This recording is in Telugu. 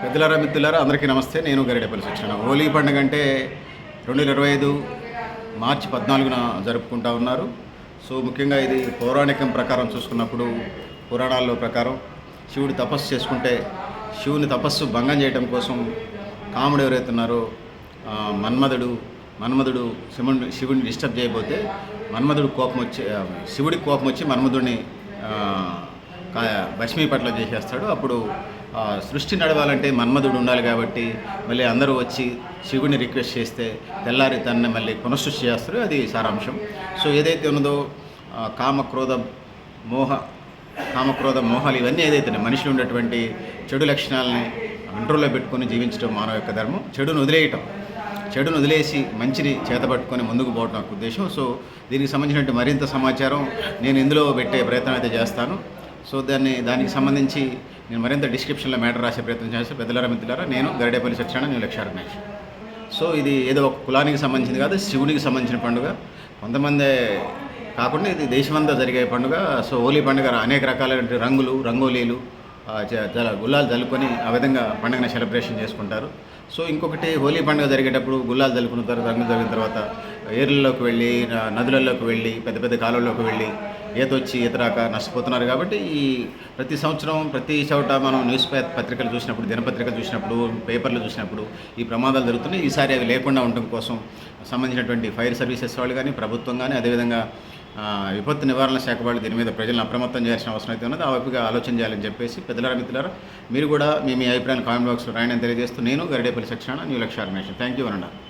పెద్దలారా మిత్రులారా అందరికీ నమస్తే. నేను గరిడేపల్లి శిక్షణ హోలీ పండుగ అంటే రెండు వేల ఇరవై ఐదు మార్చి పద్నాలుగున జరుపుకుంటా ఉన్నారు. సో ముఖ్యంగా ఇది పౌరాణికం ప్రకారం చూసుకున్నప్పుడు పురాణాల్లో ప్రకారం శివుడు తపస్సు చేసుకుంటే శివుని తపస్సు భంగం చేయడం కోసం కాముడు ఎవరైతే ఉన్నారో మన్మధుడు మన్మధుడు శివుని శివుడిని డిస్టర్బ్ చేయబోతే మన్మధుడు కోపం వచ్చి శివుడికి కోపం వచ్చి మన్మధుడిని ఆ, చేసేస్తాడు. అప్పుడు సృష్టి నడవాలంటే మన్మధుడు ఉండాలి కాబట్టి మళ్ళీ అందరూ వచ్చి శివుడిని రిక్వెస్ట్ చేస్తే తెల్లారి తనని మళ్ళీ పునఃసృష్టి చేస్తారు. అది సారాంశం. సో ఏదైతే ఉన్నదో కామక్రోధ కామ మోహ కామక్రోధ మోహాలు ఇవన్నీ ఏదైతే మనిషిలో ఉన్నటువంటి చెడు లక్షణాలని కంట్రోల్లో పెట్టుకొని జీవించడం మానవ యొక్క ధర్మం. చెడును వదిలేయటం. చెడును వదిలేసి మంచిని చేతపట్టుకొని ముందుకు పోవడం నాకు ఉద్దేశం. సో దీనికి సంబంధించినటువంటి మరింత సమాచారం నేను ఇందులో పెట్టే ప్రయత్నం అయితే చేస్తాను. సో దాన్ని దానికి సంబంధించి నేను మరింత డిస్క్రిప్షన్లో మ్యాటర్ రాసే ప్రయత్నం చేస్తే పెద్దలారా మిత్రులారా నేను గరిడేపల్లి సత్యాన నేను లక్ష్య రమేష్ సో ఇది ఏదో ఒక కులానికి సంబంధించింది కాదు శివునికి సంబంధించిన పండుగ. కొంతమంది కాకుండా ఇది దేశమంతా జరిగే పండుగ. సో హోలీ పండుగ అనేక రకాలైన రంగులు రంగోలీలు జల గుల్లాలు జలుపుకొని ఆ విధంగా పండుగను సెలబ్రేషన్ చేసుకుంటారు. సో ఇంకొకటి హోలీ పండుగ జరిగేటప్పుడు గుల్లాలు జల్లుకున్న తర్వాత రంగులు జరిగిన తర్వాత ఏర్లలోకి వెళ్ళి నదులలోకి వెళ్ళి పెద్ద పెద్ద కాలువల్లోకి వెళ్ళి ఈత వచ్చి ఈత రాక నష్టపోతున్నారు కాబట్టి ఈ ప్రతి సంవత్సరం ప్రతి చోట మనం న్యూస్ పత్రికలు చూసినప్పుడు దినపత్రికలు చూసినప్పుడు పేపర్లు చూసినప్పుడు ఈ ప్రమాదాలు జరుగుతున్నాయి. ఈసారి అవి లేకుండా ఉండటం కోసం సంబంధించినటువంటి ఫైర్ సర్వీసెస్ వాళ్ళు కానీ ప్రభుత్వం కానీ అదేవిధంగా విపత్తు నివారణ శాఖ వాళ్ళు దీని మీద ప్రజలను అప్రమత్తం చేయాల్సిన అవసరం అయితే ఉన్నది. ఆ వైపుగా ఆలోచన చేయాలని చెప్పేసి పెద్దలారా మిత్రులారా మీరు కూడా మీ మీ అభిప్రాయాలు కామెంట్ బాక్స్లో రాయని తెలియజేస్తూ నేను గరిడేపల్లి శిక్షణ న్యూ లక్ష్య థ్యాంక్ యూ అనండి.